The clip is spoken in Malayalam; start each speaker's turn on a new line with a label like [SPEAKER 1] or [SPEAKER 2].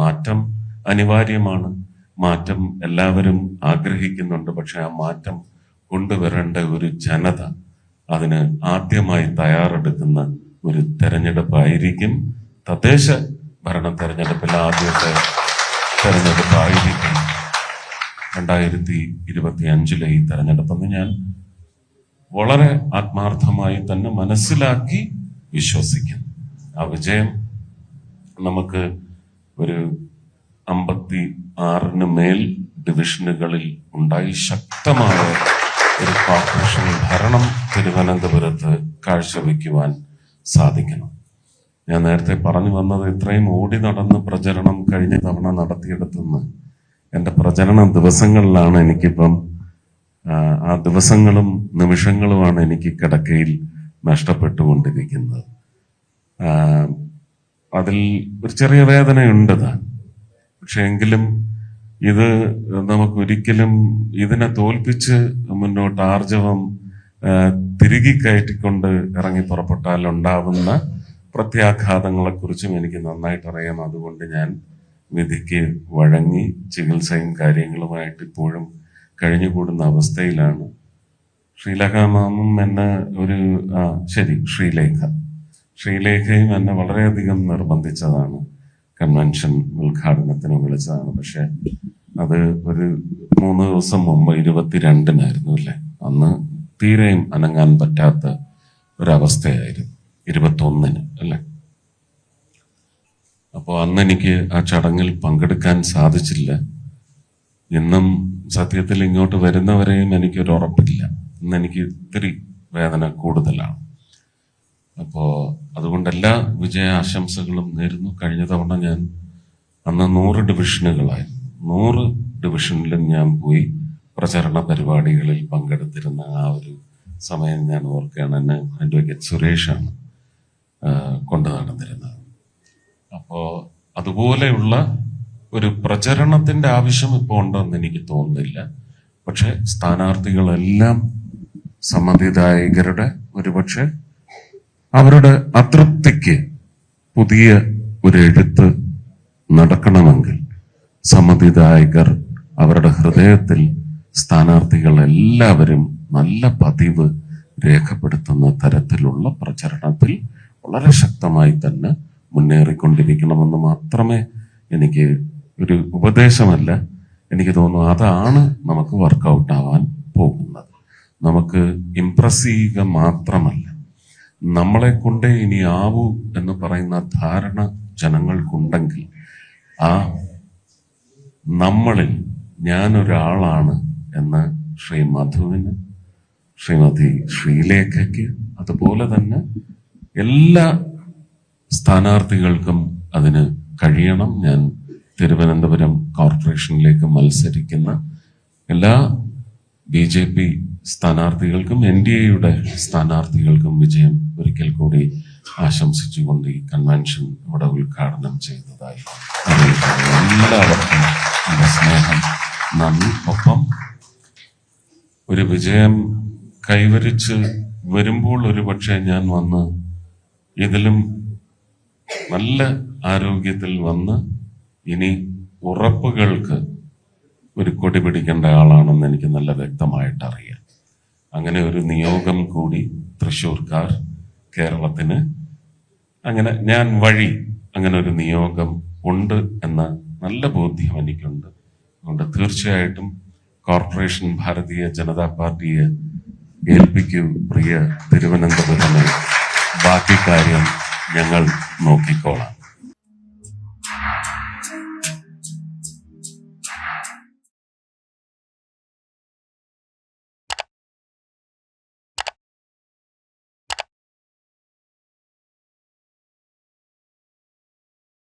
[SPEAKER 1] മാറ്റം അനിവാര്യമാണ്. മാറ്റം എല്ലാവരും ആഗ്രഹിക്കുന്നുണ്ട്. പക്ഷെ ആ മാറ്റം കൊണ്ടുവരേണ്ട ഒരു ജനത അതിന് ആദ്യമായി തയ്യാറെടുക്കുന്ന ഒരു തെരഞ്ഞെടുപ്പായിരിക്കും. തദ്ദേശ ഭരണ തെരഞ്ഞെടുപ്പിൽ ആദ്യത്തെ തെരഞ്ഞെടുപ്പായിരിക്കും രണ്ടായിരത്തി ഇരുപത്തി അഞ്ചിലെ ഈ തെരഞ്ഞെടുപ്പെന്ന് ഞാൻ വളരെ ആത്മാർത്ഥമായി തന്നെ മനസ്സിലാക്കി വിശ്വസിക്കുന്നു. ആ വിജയം നമുക്ക് ഒരു അമ്പത്തി ആറിന് മേൽ ഡിവിഷനുകളിൽ ഉണ്ടായി. ശക്തമായ ഒരു കോർപ്പറേഷൻ ഭരണം തിരുവനന്തപുരത്ത് കാഴ്ചവെക്കുവാൻ സാധിക്കണം ഞാൻ നേരത്തെ പറഞ്ഞു വന്നത് ഇത്രയും ഓടി നടന്ന് പ്രചരണം കഴിഞ്ഞ തവണ നടത്തിയെടുത്തുനിന്ന് എന്റെ പ്രചരണ ദിവസങ്ങളിലാണ് എനിക്കിപ്പം ആ, ദിവസങ്ങളും നിമിഷങ്ങളുമാണ് എനിക്ക് കിടക്കയിൽ നഷ്ടപ്പെട്ടുകൊണ്ടിരിക്കുന്നത്. അതിൽ ഒരു ചെറിയ വേദനയുണ്ട് താൻ പക്ഷെ എങ്കിലും ഇത് നമുക്കൊരിക്കലും ഇതിനെ തോൽപ്പിച്ച് മുന്നോട്ട് ആർജവം തിരികെ കയറ്റിക്കൊണ്ട് ഇറങ്ങി പുറപ്പെട്ടാൽ ഉണ്ടാവുന്ന പ്രത്യാഘാതങ്ങളെ കുറിച്ചും എനിക്ക് നന്നായിട്ട് അറിയാം അതുകൊണ്ട് ഞാൻ വിധിക്ക് വഴങ്ങി ചികിത്സയും കാര്യങ്ങളുമായിട്ട് ഇപ്പോഴും കഴിഞ്ഞുകൂടുന്ന അവസ്ഥയിലാണ്. ശ്രീലേഖ മാമും എന്ന ഒരു ആ, ശരി ശ്രീലേഖ. ശ്രീലേഖയും എന്നെ വളരെയധികം നിർബന്ധിച്ചതാണ്. കൺവെൻഷൻ ഉദ്ഘാടനത്തിന് വിളിച്ചതാണ്. പക്ഷെ അത് ഒരു മൂന്ന് ദിവസം മുമ്പ് ഇരുപത്തിരണ്ടിനായിരുന്നു അല്ലേ? അന്ന് തീരെയും അനങ്ങാൻ പറ്റാത്ത ഒരവസ്ഥയായിരുന്നു. ഇരുപത്തൊന്നിന് അല്ലേ? അപ്പോൾ അന്ന് എനിക്ക് ആ ചടങ്ങിൽ പങ്കെടുക്കാൻ സാധിച്ചില്ല. ഇന്നും സത്യത്തിൽ ഇങ്ങോട്ട് വരുന്നവരെയും എനിക്കൊരു ഉറപ്പില്ല. ഇന്ന് എനിക്ക് ഇത്തിരി വേദന കൂടുതലാണ്. അപ്പോൾ അതുകൊണ്ട് എല്ലാ വിജയ ആശംസകളും നേരുന്നു. കഴിഞ്ഞ തവണ ഞാൻ അന്ന് നൂറ് ഡിവിഷനുകളായി. നൂറ് ഡിവിഷനിലും ഞാൻ പോയി പ്രചരണ പരിപാടികളിൽ പങ്കെടുത്തിരുന്ന ആ ഒരു സമയം ഞാൻ ഓർക്കുകയാണ്. എന്നെ അഡ്വക്കേറ്റ് സുരേഷാണ് കൊണ്ടു നടന്നിരുന്നത്. അപ്പോൾ അതുപോലെയുള്ള ഒരു പ്രചരണത്തിന്റെ ആവശ്യം ഇപ്പോൾ ഉണ്ടെന്ന് എനിക്ക് തോന്നുന്നില്ല. പക്ഷെ സ്ഥാനാർത്ഥികളെല്ലാം സമ്മതിദായകരുടെ ഒരുപക്ഷെ അവരുടെ അതൃപ്തിക്ക് പുതിയ ഒരു എഴുത്ത് നടക്കണമെങ്കിൽ സമ്മതിദായകർ അവരുടെ ഹൃദയത്തിൽ സ്ഥാനാർത്ഥികൾ എല്ലാവരും നല്ല പതിവ് രേഖപ്പെടുത്തുന്ന തരത്തിലുള്ള പ്രചരണത്തിൽ വളരെ ശക്തമായി തന്നെ മുന്നേറിക്കൊണ്ടിരിക്കണമെന്ന് മാത്രമേ എനിക്ക് ഒരു ഉപദേശമല്ല. എനിക്ക് തോന്നുന്നു അതാണ് നമുക്ക് വർക്കൗട്ട് ആവാൻ പോകുന്നത്. നമുക്ക് ഇംപ്രസ് ചെയ്യുക മാത്രമല്ല. നമ്മളെ കൊണ്ടേ ഇനി ആവൂ എന്ന് പറയുന്ന ധാരണ ജനങ്ങൾക്കുണ്ടെങ്കിൽ ആ നമ്മളിൽ ഞാനൊരാളാണ് എന്ന് ശ്രീ മധുവിന് ശ്രീമതി ശ്രീലേഖയ്ക്ക് അതുപോലെ തന്നെ എല്ലാ സ്ഥാനാർത്ഥികൾക്കും അതിന് കഴിയണം. ഞാൻ തിരുവനന്തപുരം കോർപ്പറേഷനിലേക്ക് മത്സരിക്കുന്ന എല്ലാ ബി ജെ പി സ്ഥാനാർത്ഥികൾക്കും എൻ ഡി എയുടെ സ്ഥാനാർത്ഥികൾക്കും വിജയം ഒരിക്കൽ കൂടി ആശംസിച്ചുകൊണ്ട് ഈ കൺവെൻഷൻ ഇവിടെ ഉദ്ഘാടനം ചെയ്തതായി എല്ലാവർക്കും സ്നേഹം. നന്ദി. ഒപ്പം ഒരു വിജയം കൈവരിച്ച് വരുമ്പോൾ ഒരു പക്ഷേ ഞാൻ വന്ന് ഇതിലും നല്ല ആരോഗ്യത്തിൽ വന്ന് ഇനി ഉറപ്പുകൾക്ക് ഒരു കൊടി പിടിക്കേണ്ട ആളാണെന്ന് എനിക്ക് നല്ല വ്യക്തമായിട്ട് അറിയാം അങ്ങനെ ഒരു നിയോഗം കൂടി തൃശ്ശൂർക്കാർ കേരളത്തിന് അങ്ങനെ ഞാൻ വഴി അങ്ങനെ ഒരു നിയോഗം ഉണ്ട് എന്ന നല്ല ബോധ്യം എനിക്കുണ്ട്. അതുകൊണ്ട് തീർച്ചയായിട്ടും കോർപ്പറേഷൻ ഭാരതീയ ജനതാ പാർട്ടിയെ ഏൽപ്പിക്കൂ പ്രിയ തിരുവനന്തപുരമേ. ബാക്കി കാര്യം ഞങ്ങൾ നോക്കിക്കോളാം.